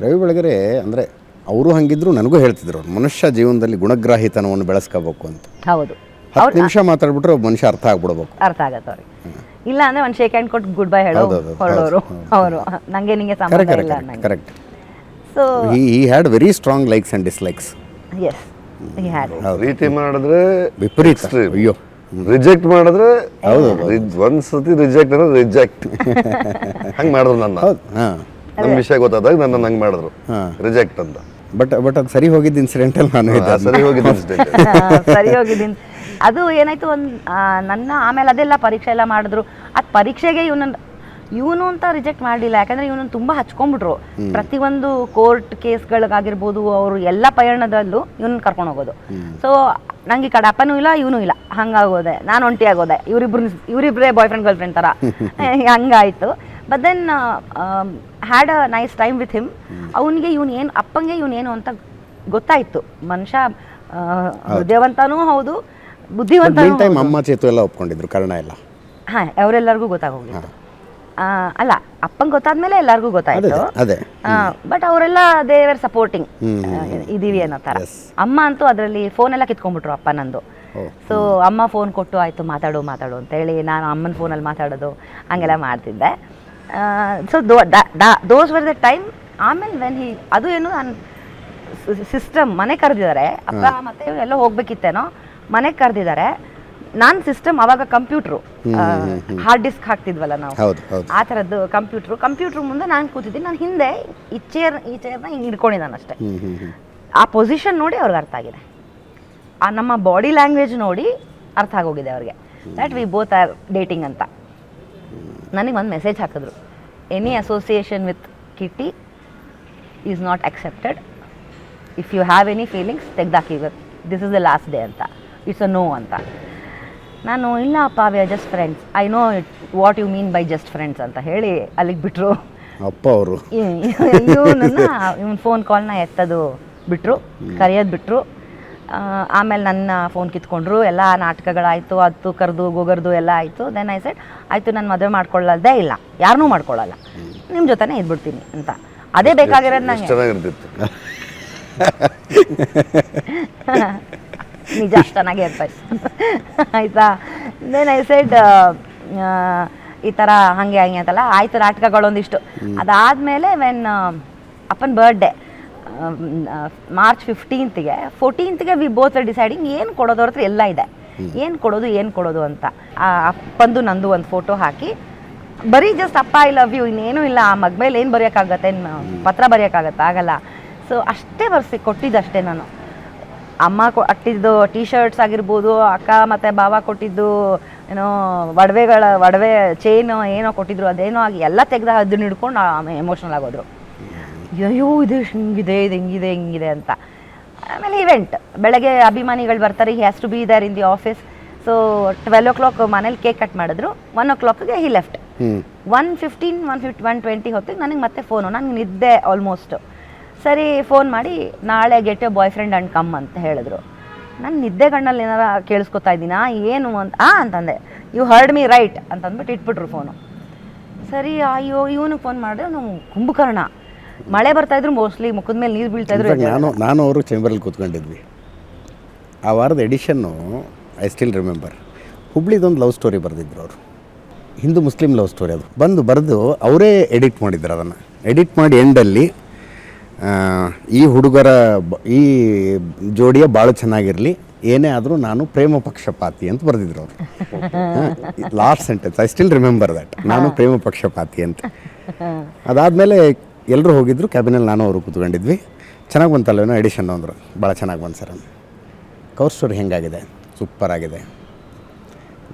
ರವಿ ಬೆಳಗೆರೆ ಅಂದರೆ ಅವರು ಹಂಗಿದ್ರು ನನಗೂ ಹೇಳ್ತಿದ್ರು ಅವ್ರು ಮನುಷ್ಯ ಜೀವನದಲ್ಲಿ ಗುಣಗ್ರಾಹಿತನವನ್ನು ಬೆಳೆಸ್ಕೋಬೇಕು ಅಂತ. ಹೌದು. ಹತ್ತು ನಿಮಿಷ ಮಾತಾಡ್ಬಿಟ್ರೆ ಒಬ್ಬ ಮನುಷ್ಯ ಅರ್ಥ ಆಗ್ಬಿಡ್ಬೇಕು. ಅರ್ಥ ಆಗತ್ತೆ ಅವ್ರಿಗೆ. ಇಲ್ಲ ಅಂದ್ರೆ ಒಂದು ಶೇಕ್ ಹ್ಯಾಂಡ್ ಕೊಟ್ಟು ಗುಡ್ ಬೈ ಹೇಳೋ ಹೊರಡೋರು. ಅವರು ನಂಗೆ ನಿಂಗೆ ಸಂಬಂಧ ಕರೆಕ್ಟ್ ಇಲ್ಲ ಸೊ ಈ ಈ had very strong likes and dislikes S ರೀತಿ ಹ್ಯಾಡ್ ಪ್ರೀತಿ ಮಾಡಿದ್ರೆ ವಿಪರೀತ. ಅಯ್ಯೋ. ರಿಜೆಕ್ಟ್ ಮಾಡಿದ್ರೆ ಹೌದು ಒಂದ್ಸತಿ ರಿಜೆಕ್ಟ್ ಅಂದ್ರೆ ರಿಜೆಕ್ಟ್ ಹಂಗೆ ಮಾಡಿದ್ರು ನನ್ನ. ಹೌದು ಹಾಂ. ನಮ್ ವಿಷಯ ಗೊತ್ತಾದಾಗ ನನ್ನ ಹಂಗ್ ಮಾಡಿದ್ರು. ರಿಜೆಕ್ಟ್ ಅಂತ. ಬಟ್ ಬಟ್ ಅದು ಸರಿ ಹೋಗಿದ್ದ ಇನ್ಸಿಡೆಂಟಲ್ಲಿ ನಾನು ಇದ್ದೆ ಸರಿ ಹೋಗಿದ್ದು ಇನ್ಸಿಡೆಂಟ್ ಸರಿ ಹೋಗಿದ್ದೀನಿ ಅದು ಏನಾಯ್ತು ಒಂದು ನನ್ನ ಆಮೇಲೆ ಅದೆಲ್ಲ ಪರೀಕ್ಷೆ ಎಲ್ಲ ಮಾಡಿದ್ರು. ಆ ಪರೀಕ್ಷೆಗೆ ಇವನ ಇವನು ಅಂತ ರಿಜೆಕ್ಟ್ ಮಾಡಲಿಲ್ಲ. ಯಾಕಂದ್ರೆ ಇವನು ತುಂಬ ಹಚ್ಕೊಂಡ್ಬಿಟ್ರು. ಪ್ರತಿಯೊಂದು ಕೋರ್ಟ್ ಕೇಸ್ಗಳಿಗಾಗಿರ್ಬೋದು ಅವರು ಎಲ್ಲ ಪಯಣದಲ್ಲೂ ಇವನ್ ಕರ್ಕೊಂಡು ಹೋಗೋದು. ಸೊ ನಂಗೆ ಈ ಕಡೆ ಅಪ್ಪನೂ ಇಲ್ಲ ಇವನು ಇಲ್ಲ. ಹಂಗಾಗೋದೆ. ನಾನು ಒಂಟಿ ಆಗೋದೆ. ಇವರಿಬ್ರು ಇವರಿಬ್ಬರೇ ಬಾಯ್ ಫ್ರೆಂಡ್ ಗರ್ಲ್ ಫ್ರೆಂಡ್ ಥರ ಹಂಗಾಯ್ತು. But then had a nice time with him ಅವನಿಗೆ ಇವನು ಏನು ಅಪ್ಪಂಗೆ ಇವನು ಏನು ಅಂತ ಗೊತ್ತಾಯ್ತು. ಮನುಷ್ಯ ಹೃದಯವಂತನೂ ಹೌದು. ಬುದ್ಧಿವಂತ ಟೈಮ್ ಅಮ್ಮ ಚೇತು ಎಲ್ಲ ಒಪ್ಕೊಂಡಿದ್ರು ಕಾರಣ ಎಲ್ಲ. ಹಾಂ ಅವರೆಲ್ಲರಿಗೂ ಗೊತ್ತಾಗೋಗಿತ್ತು ಆ, ಅಲ್ಲ ಅಪ್ಪಂಗೆ ಗೊತ್ತಾದ್ಮೇಲೆ ಎಲ್ಲರಿಗೂ ಗೊತ್ತಾಯ್ತು. ಬಟ್ ಅವರೆಲ್ಲ ದೇವರ್ ಸಪೋರ್ಟಿಂಗ್ ಇದೀವಿ ಅನ್ನೋ ತರ. ಅಮ್ಮ ಅಂತೂ ಅದರಲ್ಲಿ ಫೋನ್ ಎಲ್ಲ ಕಿತ್ಕೊಂಡ್ಬಿಟ್ರು ಅಪ್ಪ ನಂದು. ಸೊ ಅಮ್ಮ ಫೋನ್ ಕೊಟ್ಟು ಆಯ್ತು ಮಾತಾಡು ಮಾತಾಡು ಅಂತ ಹೇಳಿ ನಾನು ಅಮ್ಮನ ಫೋನಲ್ಲಿ ಮಾತಾಡೋದು ಹಂಗೆಲ್ಲ ಮಾಡ್ತಿದ್ದೆ. So those were the time ಆಮೇಲೆ ವೆನ್ ಹಿ ಅದು ಏನು ನಾನು ಸಿಸ್ಟಮ್ ಮನೆ ಕರೆದಿದ್ದಾರೆ ಅಪ್ಪ ಮತ್ತೆ ಎಲ್ಲ ಹೋಗ್ಬೇಕಿತ್ತೇನೋ ಮನೆಗೆ ಕರೆದಿದ್ದಾರೆ ನಾನು ಸಿಸ್ಟಮ್ ಅವಾಗ ಕಂಪ್ಯೂಟ್ರು ಹಾರ್ಡ್ ಡಿಸ್ಕ್ ಹಾಕ್ತಿದ್ವಲ್ಲ ನಾವು. ಆ ಥರದ್ದು ಕಂಪ್ಯೂಟ್ರು ಕಂಪ್ಯೂಟ್ರ್ ಮುಂದೆ ನಾನು ಕೂತಿದ್ದೀನಿ ನಾನು ಹಿಂದೆ ಈ ಚೇರ್ ಈ ಚೇರ್ನ ಹಿಂಗೆ ಹಿಡ್ಕೊಂಡಿದ್ದಾನೆ ಅಷ್ಟೇ. ಆ ಪೊಸಿಷನ್ ನೋಡಿ ಅವ್ರಿಗೆ ಅರ್ಥ ಆಗಿದೆ. ಆ ನಮ್ಮ ಬಾಡಿ ಲ್ಯಾಂಗ್ವೇಜ್ ನೋಡಿ ಅರ್ಥ ಆಗೋಗಿದೆ ಅವ್ರಿಗೆ. That we both are dating ಅಂತ. ನನಗೆ ಒಂದು ಮೆಸೇಜ್ ಹಾಕಿದ್ರು. Any association with Kitty is not accepted if you have any feelings ತೆಗ್ದಾಕಿ this is the last day ಅಂತ. ಇಟ್ಸ್ ಅ ನೋ ಅಂತ. ನಾನು ಇಲ್ಲ ಅಪ್ಪ we are just friends I know it what you mean by just friends ಅಂತ ಹೇಳಿ ಅಲ್ಲಿಗೆ ಬಿಟ್ಟರು ಅಪ್ಪ ಅವರು. ಇವನನ್ನ ಇವನ್ ಫೋನ್ ಕಾಲ್ನ ಎತ್ತದು ಬಿಟ್ಟರು ಕರೆಯೋದು ಬಿಟ್ಟರು ಆಮೇಲೆ ನನ್ನ ಫೋನ್ ಕಿತ್ಕೊಂಡ್ರು ಎಲ್ಲ ನಾಟಕಗಳಾಯಿತು ಅದು ಕರೆದು ಗೋಗರ್ದು ಎಲ್ಲ ಆಯಿತು. ದೆನ್ ಐ ಸೆಟ್ ಆಯಿತು ನಾನು ಮದುವೆ ಮಾಡ್ಕೊಳ್ಳೋದೇ ಇಲ್ಲ. ಯಾರನ್ನೂ ಮಾಡ್ಕೊಳ್ಳಲ್ಲ. ನಿಮ್ಮ ಜೊತೆನೇ ಇದ್ಬಿಡ್ತೀನಿ ಅಂತ. ಅದೇ ಬೇಕಾಗಿರೋದು ನಂಗೆ. ನನಗೆ ಚೆನ್ನಾಗಿರ್ತಿತ್ತು. ನಿಜ ಚೆನ್ನಾಗೇ ಇರ್ತಾಯ್ತು ಆಯಿತಾ? ದೆನ್ ಐ ಸೆಡ್ ಈ ಥರ ಹಾಗೆ ಹಂಗೆ ಅಂತಲ್ಲ. ಆಯ್ತು ನಾಟಕಗಳೊಂದಿಷ್ಟು. ಅದಾದಮೇಲೆ ವೆನ್ ಅಪ್ಪನ ಬರ್ಡೇ ಮಾರ್ಚ್ ಫಿಫ್ಟೀನ್ತ್ಗೆ ಫೋರ್ಟೀನ್ತ್ಗೆ ವಿ ಬೋತ್ ಡಿಸೈಡಿಂಗ್ ಏನು ಕೊಡೋದು ಅವ್ರ ಹತ್ರ ಎಲ್ಲ ಇದೆ. ಏನು ಕೊಡೋದು ಏನು ಕೊಡೋದು ಅಂತ. ಆ ಅಪ್ಪಂದು ನಂದು ಒಂದು ಫೋಟೋ ಹಾಕಿ ಬರೀ ಜಸ್ಟ್ ಅಪ್ಪ ಐ ಲವ್ ಯು ಇನ್ನೇನು ಇಲ್ಲ ಆ ಮಗ ಮೇಲೆ ಏನು ಬರೆಯೋಕ್ಕಾಗತ್ತೆ ಏನು ಪತ್ರ ಬರೆಯೋಕ್ಕಾಗತ್ತೆ? ಆಗಲ್ಲ. ಸೊ ಅಷ್ಟೇ ಬರ್ಸಿ ಕೊಟ್ಟಿದ್ದಷ್ಟೇ ನಾನು. ಅಮ್ಮ ಕೊಟ್ಟಿದ್ದು ಟೀ ಶರ್ಟ್ಸ್ ಆಗಿರ್ಬೋದು ಅಕ್ಕ ಮತ್ತು ಬಾವ ಕೊಟ್ಟಿದ್ದು ಏನೋ ಒಡವೆಗಳ ಒಡವೆ ಚೈನು ಏನೋ ಕೊಟ್ಟಿದ್ರು ಅದೇನೋ ಆಗಿ ಎಲ್ಲ ತೆಗೆದು ಅದನ್ನ ಹಿಡ್ಕೊಂಡು ಎಮೋಷ್ನಲ್ ಆಗೋದ್ರು ಅಯ್ಯೋ ಇದು ಹಿಂಗಿದೆ ಇದು ಹಿಂಗಿದೆ ಹಿಂಗಿದೆ ಅಂತ. ಆಮೇಲೆ ಇವೆಂಟ್ ಬೆಳಗ್ಗೆ ಅಭಿಮಾನಿಗಳು ಬರ್ತಾರೆ he has to be there in the office so twelve o'clock ಮನೇಲಿ ಕೇಕ್ ಕಟ್ ಮಾಡಿದ್ರು. ಒನ್ ಓ ಕ್ಲಾಕ್ಗೆ he left one fifteen one fifty one twenty ಹೊತ್ತಿಗೆ ನನಗೆ ಮತ್ತೆ ಫೋನು ನನಗೆ ನಿದ್ದೆ ಆಲ್ಮೋಸ್ಟ್ ಸರಿ ಫೋನ್ ಮಾಡಿ ನಾಳೆ get your boy friend and come ಅಂತ ಹೇಳಿದ್ರು. ನಾನು ನಿದ್ದೆ ಗಣ್ಣಲ್ಲಿ ಏನಾರ ಕೇಳಿಸ್ಕೊತಾ ಇದ್ದೀನಾ? ಏನು ಅಂತ ಆ ಅಂತಂದೆ. ಯು ಹರ್ಡ್ ಮೀ ರೈಟ್ ಅಂತಂದ್ಬಿಟ್ಟು ಇಟ್ಬಿಟ್ರು ಫೋನು ಸರಿ ಅಯ್ಯೋ ಇವನಿಗೆ ಫೋನ್ ಮಾಡಿದ್ರೆ ನಾವು ಕುಂಭಕರ್ಣ. ಮಳೆ ಬರ್ತಾ ಇದ್ರು ಮೋಸ್ಟ್ಲಿ ಮುಖದ ಮೇಲೆ ನೀರು ಬೀಳ್ತಾ ಇದ್ರು ನಾನು ನಾನು ಅವರು ಚೇಂಬರಲ್ಲಿ ಕೂತ್ಕೊಂಡಿದ್ವಿ. ಆ ವಾರದ ಎಡಿಷನ್ನು ಐ ಸ್ಟಿಲ್ ರಿಮೆಂಬರ್ ಹುಬ್ಳಿದೊಂದು ಲವ್ ಸ್ಟೋರಿ ಬರೆದಿದ್ರು ಅವರು. ಹಿಂದೂ ಮುಸ್ಲಿಂ ಲವ್ ಸ್ಟೋರಿ ಅದು. ಬಂದು ಬರೆದು ಅವರೇ ಎಡಿಟ್ ಮಾಡಿದ್ರು ಅದನ್ನು. ಎಡಿಟ್ ಮಾಡಿ ಎಂಡಲ್ಲಿ ಈ ಹುಡುಗರ ಈ ಜೋಡಿಯ ಭಾಳ ಚೆನ್ನಾಗಿರಲಿ ಏನೇ ಆದರೂ ನಾನು ಪ್ರೇಮ ಪಕ್ಷಪಾತಿ ಅಂತ ಬರೆದಿದ್ರು ಅವರು. Last sentence I still remember that ನಾನು ಪ್ರೇಮ ಪಕ್ಷಪಾತಿ ಅಂತ. ಅದಾದಮೇಲೆ ಎಲ್ಲರೂ ಹೋಗಿದ್ರು ಕ್ಯಾಬಿನಲ್ಲಿ ನಾನು ಅವರು ಕೂತ್ಕೊಂಡಿದ್ವಿ. ಚೆನ್ನಾಗಿ ಬಂತಲ್ವೇನೋ ಎಡಿಷನ್ ಅಂದರು. ಭಾಳ ಚೆನ್ನಾಗಿ ಬಂತು ಸರ್. ಕವರ್ ಸ್ಟೋರಿ ಹೆಂಗಾಗಿದೆ? ಸೂಪರ್ ಆಗಿದೆ.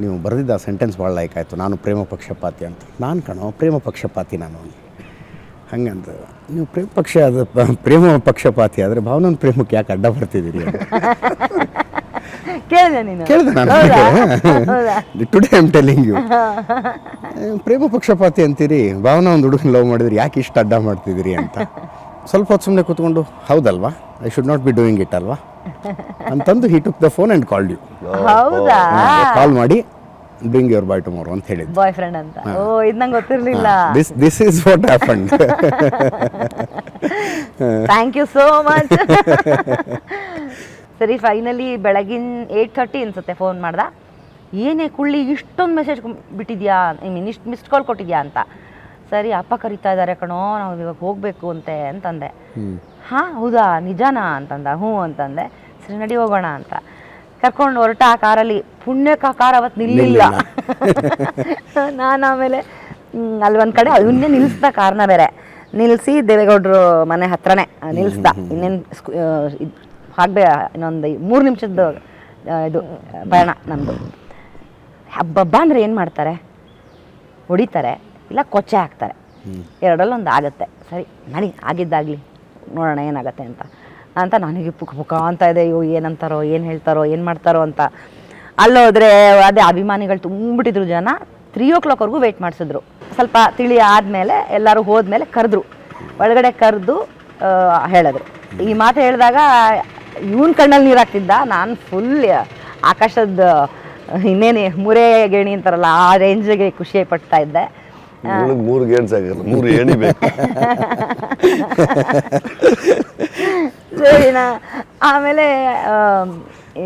ನೀವು ಬರೆದಿದ್ದ ಸೆಂಟೆನ್ಸ್ ಭಾಳ ಲೈಕ್ ಆಯಿತು. ನಾನು ಪ್ರೇಮ ಪಕ್ಷಪಾತಿ ಅಂತ. ನಾನು ಕಣೋ, ಪ್ರೇಮ ಪಕ್ಷಪಾತಿ ನಾನು. ಹಂಗಂತ ನೀವು ಪ್ರೇಮ ಪಕ್ಷ ಅದು ಪ್ರೇಮ ಪಕ್ಷಪಾತಿ ಆದರೆ ಭಾವನನ ಪ್ರೇಮಕ್ಕೆ ಯಾಕೆ ಅಡ್ಡ ಬರ್ತಿದ್ದೀರಿ ಕೇಳಿದೆ ನೀನು. ಕೇಳಿದೆ ನಾನು. ಹೌದಾ? ಐ ಐಮ್ ಟೆಲಿಂಗ್ ಯು ಪ್ರೇಮ ಪಕ್ಷಪಾತಿ ಅಂತೀರಿ? ಭಾವನಾ ಒಂದು ಹುಡುಗನ ಲವ್ ಮಾಡಿದ್ರಿ ಯಾಕೆ ಇಷ್ಟು ಅಡ್ಡ ಮಾಡ್ತಿದ್ದೀರಿ ಅಂತ? ಸ್ವಲ್ಪ ಹೊತ್ತು ಸುಮ್ಮನೆ ಕೂತ್ಕೊಂಡು ಹೌದಲ್ವಾ? I should not be doing it ಅಲ್ವಾ? ಅಂತಂದು he took the phone and called you ಹೌದಾ? ಕಾಲ್ ಮಾಡಿ ಬ್ರಿಂಗ್ ಯುವರ್ ಬಾಯ್ ಟುಮಾರೋ ಅಂತ ಹೇಳಿದ್ ಬಾಯ್ ಫ್ರೆಂಡ್ ಅಂತ ಓ ಇದು ನಂಗೆ ಗೊತ್ತಿರಲಿಲ್ಲ. This this is what happened thank you so much ಸರಿ ಫೈನಲಿ ಬೆಳಗಿನ ಏಯ್ಟ್ ಥರ್ಟಿ ಅನ್ಸುತ್ತೆ ಫೋನ್ ಮಾಡ್ದ. ಏನೇ ಕುಳ್ಳಿ ಇಷ್ಟೊಂದು ಮೆಸೇಜ್ ಬಿಟ್ಟಿದ್ಯಾ? ಐ ಮೀನ್ ಇಷ್ಟು ಮಿಸ್ಡ್ ಕಾಲ್ ಕೊಟ್ಟಿದ್ಯಾ ಅಂತ. ಸರಿ ಅಪ್ಪ ಕರಿತಾ ಇದ್ದಾರೆ ಕಣೋ ನಾವು ಇವಾಗ ಹೋಗಬೇಕು ಅಂತೆ ಅಂತಂದೆ. ಹಾಂ ಹೌದಾ? ನಿಜಾನಾ? ಅಂತಂದ ಹ್ಞೂ ಅಂತಂದೆ. ಸರಿ ನಡಿ ಹೋಗೋಣ ಅಂತ. ಕರ್ಕೊಂಡು ಹೊರಟ ಆ ಕಾರಲ್ಲಿ ಪುಣ್ಯಕ್ಕೆ ಆ ಕಾರ್ ಅವತ್ತು ನಿಲ್ಲಿಲ್ಲ. ನಾನು ಆಮೇಲೆ ಹ್ಮ್, ಅಲ್ಲಿ ಒಂದು ಕಡೆ ಅದನ್ನೇ ನಿಲ್ಲಿಸ್ದ ಕಾರ್ನ ಬೇರೆ. ನಿಲ್ಲಿಸಿ ದೇವೇಗೌಡರು ಮನೆ ಹತ್ರನೇ ನಿಲ್ಲಿಸ್ದ ಇನ್ನೇನು ಹಾಕ್ಬೇ ಇನ್ನೊಂದು ಮೂರು ನಿಮಿಷದ್ದು ಇದು ಪಯಣ ನಮ್ಮದು ಹಬ್ಬಬ್ಬ ಅಂದರೆ ಏನು ಮಾಡ್ತಾರೆ? ಹೊಡಿತಾರೆ ಇಲ್ಲ ಕೊಚ್ಚೆ ಹಾಕ್ತಾರೆ. ಎರಡಲ್ಲೊಂದು ಆಗುತ್ತೆ. ಸರಿ ನನಗೆ ಆಗಿದ್ದಾಗಲಿ ನೋಡೋಣ ಏನಾಗುತ್ತೆ ಅಂತ. ಅಂತ ನನಗೆ ಪುಕ್ ಪುಕ ಅಂತ ಇದೆ ಅಯ್ಯೋ ಏನಂತಾರೋ ಏನು ಹೇಳ್ತಾರೋ ಏನು ಮಾಡ್ತಾರೋ ಅಂತ. ಅಲ್ಲೋದ್ರೆ ಅದೇ ಅಭಿಮಾನಿಗಳು ತುಂಬಿಟ್ಟಿದ್ರು ಜನ ತ್ರೀ ಓ ಕ್ಲಾಕ್ವರೆಗೂ ವೆಯ್ಟ್ ಮಾಡಿಸಿದ್ರು. ಸ್ವಲ್ಪ ತಿಳಿ ಆದಮೇಲೆ ಎಲ್ಲರೂ ಹೋದ್ಮೇಲೆ ಕರೆದ್ರು. ಒಳಗಡೆ ಕರೆದು ಹೇಳಿದ್ರು. ಈ ಮಾತು ಹೇಳಿದಾಗ ಇವನ್ ಕಣ್ಣಲ್ಲಿ ನೀರು ಹಾಕ್ತಿದ್ದ. ನಾನು ಫುಲ್ ಆಕಾಶದ ಇನ್ನೇನೆ ಮೂರೇ ಗೇಣಿ ಅಂತಾರಲ್ಲ ಆ ರೇಂಜಿಗೆ ಖುಷಿ ಪಡ್ತಾ ಇದ್ದೆ. ಮೂರು ಆಗಲ್ಲ ಮೂರು ಏಣಿ ಬೇಕು. ಸರಿನಾ? ಆಮೇಲೆ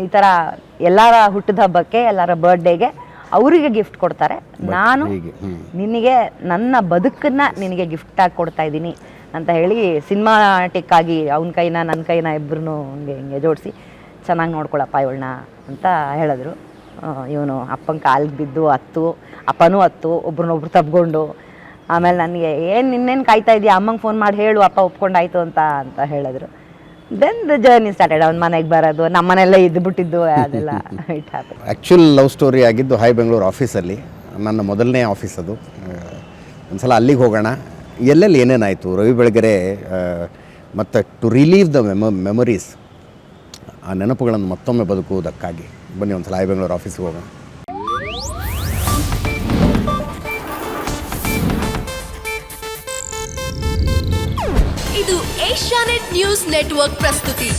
ಈ ಥರ ಎಲ್ಲರ ಹುಟ್ಟಿದ ಹಬ್ಬಕ್ಕೆ ಎಲ್ಲರ ಬರ್ಡೇಗೆ ಅವರಿಗೆ ಗಿಫ್ಟ್ ಕೊಡ್ತಾರೆ. ನಾನು ನಿನಗೆ ನನ್ನ ಬದುಕನ್ನ ನಿನಗೆ ಗಿಫ್ಟ್ ಆಗಿ ಕೊಡ್ತಾ ಇದ್ದೀನಿ. ಅಂತ ಹೇಳಿ ಸಿನಿಮಾಟಿಕ್ ಆಗಿ ಅವನ ಕೈನ ನನ್ನ ಕೈನ ಇಬ್ಬರೂ ಹಂಗೆ ಹಿಂಗೆ ಜೋಡಿಸಿ ಚೆನ್ನಾಗಿ ನೋಡ್ಕೊಳಪ್ಪ ಇವಳನ್ನ ಅಂತ ಹೇಳಿದ್ರು. ಇವನು ಅಪ್ಪನ ಕಾಲಿಗೆ ಬಿದ್ದು ಹತ್ತು ಅಪ್ಪನೂ ಹತ್ತು ಒಬ್ರನ್ನೊಬ್ರು ತಬ್ಕೊಂಡು ಆಮೇಲೆ ನನಗೆ ಏನು ನಿನ್ನೇನು ಕಾಯ್ತಾ ಇದೆಯಾ? ಅಮ್ಮಂಗೆ ಫೋನ್ ಮಾಡಿ ಹೇಳು ಅಪ್ಪ ಒಪ್ಕೊಂಡಾಯ್ತು ಅಂತ ಅಂತ ಹೇಳಿದ್ರು. ದೆನ್ ದ ಜರ್ನಿ ಸ್ಟಾರ್ಟೆಡ್ ಅವ್ನ ಮನೆಗೆ ಬರೋದು ನಮ್ಮ ಮನೆಯಲ್ಲೇ ಇದ್ದು ಬಿಟ್ಟಿದ್ದು ಅದೆಲ್ಲ it happen actual love story ಆಗಿದ್ದು ಹೈ ಬೆಂಗಳೂರು ಆಫೀಸಲ್ಲಿ ನನ್ನ ಮೊದಲನೇ ಆಫೀಸ್ ಅದು. ಒಂದು ಸಲ ಅಲ್ಲಿಗೆ ಹೋಗೋಣ. ಎಲ್ಲೆಲ್ಲಿ ಏನೇನಾಯಿತು? ರವಿ ಬೆಳಗೆರೆ ಮತ್ತು to relive the mem memories ಆ ನೆನಪುಗಳನ್ನು ಮತ್ತೊಮ್ಮೆ ಬದುಕುವುದಕ್ಕಾಗಿ. ಬನ್ನಿ ಒಂದು ಸಲ ಐ ಬೆಂಗಳೂರು ಆಫೀಸ್ಗೆ ಹೋಗೋಣ. ಇದು ಏಷ್ಯಾನೆಟ್ ನ್ಯೂಸ್ ನೆಟ್ವರ್ಕ್ ಪ್ರಸ್ತುತಿ.